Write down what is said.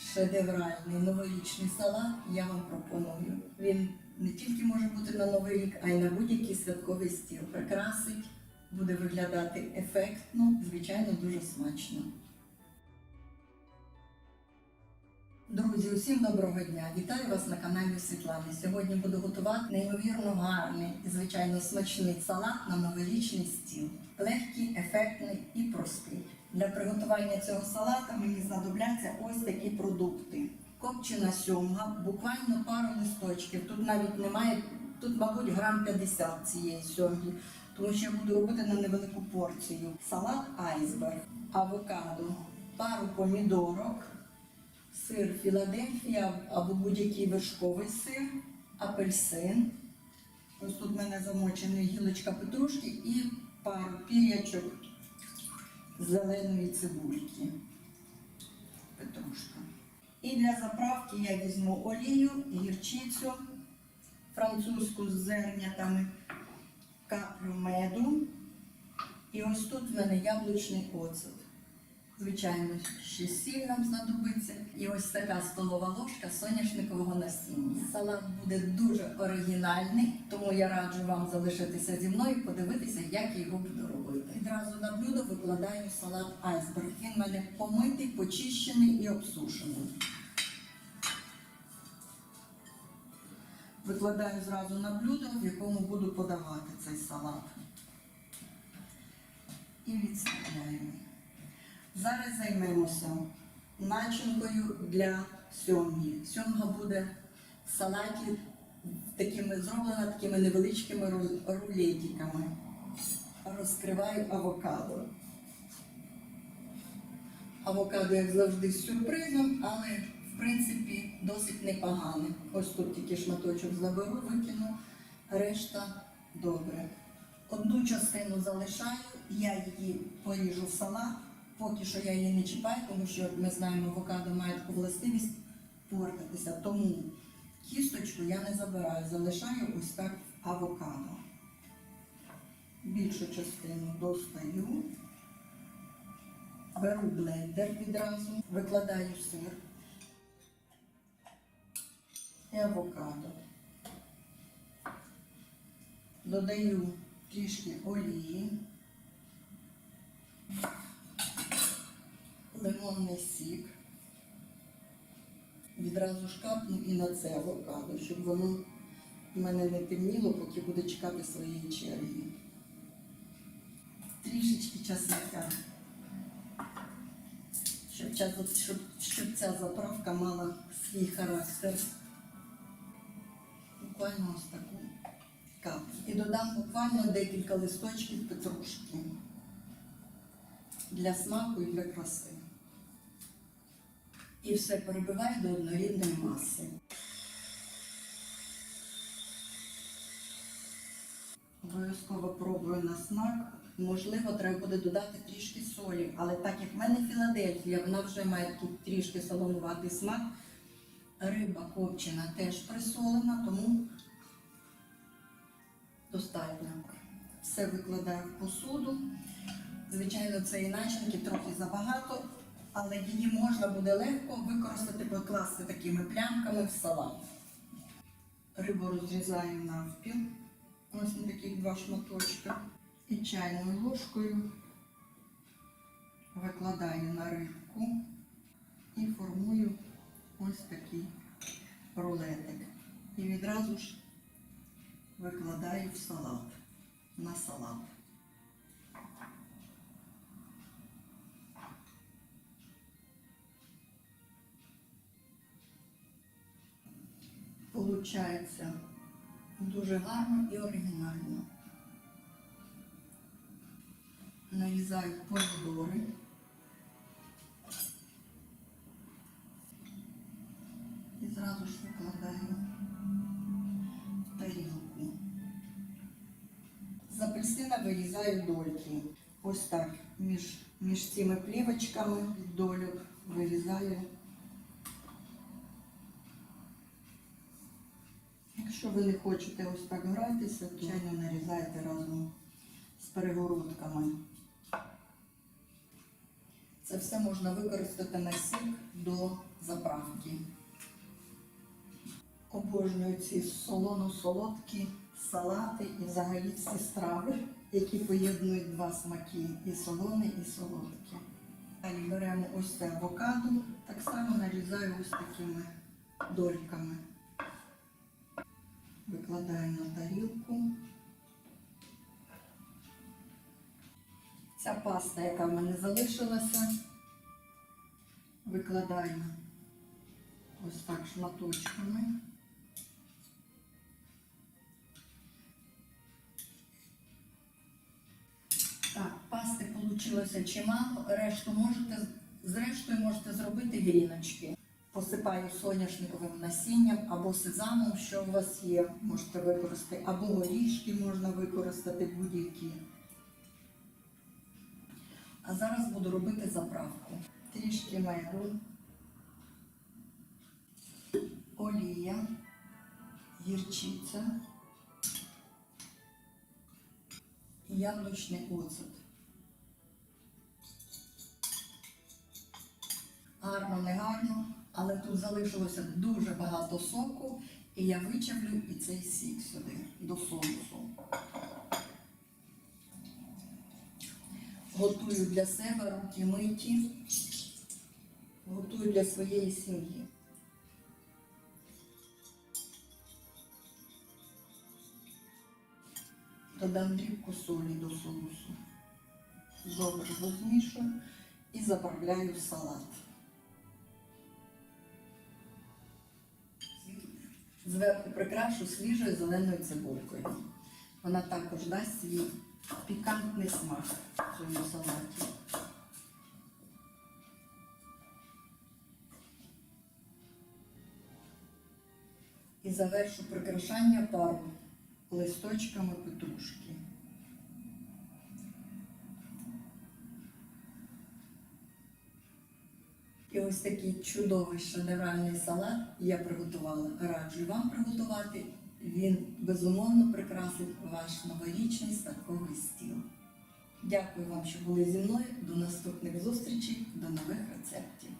шедевральний новорічний салат я вам пропоную. Він не тільки може бути на новий рік, а й на будь-який святковий стіл. Прикрасить, буде виглядати ефектно, звичайно, дуже смачно. Друзі, усім доброго дня! Вітаю вас на каналі Світлани. Сьогодні буду готувати неймовірно гарний і звичайно смачний салат на новорічний стіл. Легкий, ефектний і простий. Для приготування цього салата мені знадобляться ось такі продукти. Копчена сьомга, буквально пару листочків. Тут навіть немає, тут, мабуть, грам 50 цієї сьомги, тому що я буду робити на невелику порцію. Салат айсберг, авокадо, пару помідорок, сир Філадельфія або будь-який вершковий сир, апельсин. Ось тут в мене замочена гілочка петрушки і пару пірячок зеленої цибульки. Петрушка. І для заправки я візьму олію, гірчицю, французьку з зернятами, каплю меду. І ось тут в мене яблучний оцет. Звичайно, ще сіль нам знадобиться. І ось така столова ложка соняшникового насіння. Салат буде дуже оригінальний, тому я раджу вам залишитися зі мною і подивитися, як я його буду робити. Відразу на блюдо викладаю салат айсберг. Він в мене помитий, почищений і обсушений. Викладаю зразу на блюдо, в якому буду подавати цей салат. І відставляємо. Зараз займемося начинкою для сьомги. Сьомга буде в салаті такими, зроблена такими невеличкими рулетиками. Розкриваю авокадо. Авокадо, як завжди, з сюрпризом, але в принципі досить непогане. Ось тут тільки шматочок заберу, викину, решта добре. Одну частину залишаю, я її поріжу в салат. Поки що я її не чіпаю, тому що ми знаємо, авокадо має таку властивість портитися. Тому кісточку я не забираю, залишаю ось так авокадо. Більшу частину достаю, беру блендер відразу, викладаю сир і авокадо. Додаю трішки олії. Лимонний сік. Відразу шкапну і на це авокадо, щоб воно в мене не темніло, поки буде чекати своєї черги. Трішечки часника, щоб, щоб, щоб ця заправка мала свій характер. Буквально ось таку каплю. І додам буквально декілька листочків петрушки для смаку і для краси. І все перебиваю до однорідної маси. Обов'язково пробую на смак. Можливо, треба буде додати трішки солі, але так як в мене Філадельфія, вона вже має такий трішки солонуватий смак. Риба копчена теж присолена, тому достатньо. Все викладаю в посуду. Звичайно, цієї начинки трохи забагато, але її можна буде легко використати, покласти такими плямками в салат. Рибу розрізаю навпіл. Ось на таких два шматочка. І чайною ложкою викладаю на рибку і формую ось такий рулетик. І відразу ж викладаю в салат, на салат. Получається дуже гарно і оригінально. Нарізаю помідори. І зразу ж викладаю в тарілку. З апельсина вирізаю дольки. Ось так між, між цими плівочками дольок вирізаю. Якщо ви не хочете ось так гратися, то чайно нарізайте разом з перегородками. Це все можна використати на сік до заправки. Обожнюю ці солоно-солодкі салати і взагалі всі страви, які поєднують два смаки і солоне, і солодке. Далі беремо ось це авокадо, так само нарізаю ось такими дольками. Викладаю на тарілку. Ця паста, яка в мене залишилася, викладаю ось так шматочками. Так, пасти вийшло чимало, решту можете, зрештою можете зробити гріночки. Посипаю соняшниковим насінням або сезамом, що у вас є, можете використати, або горішки можна використати будь-які. А зараз буду робити заправку. Трішки меду, олія, гірчиця і яблучний оцет. Гарно, не гарно, але тут залишилося дуже багато соку, і я вичавлю і цей сік сюди до соусу. Готую для себе руки миті, готую для своєї сім'ї. Додам дрібку солі до соусу. Добре розмішую і заправляю в салат. Зверху прикрашу свіжою зеленою цибулькою. Вона також дасть свій пікантний смак цьому салаті. І завершу прикрашання пару листочками петрушки. Ось такий чудовий шедевральний салат я приготувала. Раджу вам приготувати. Він безумовно прикрасить ваш новорічний святковий стіл. Дякую вам, що були зі мною. До наступних зустрічей, до нових рецептів.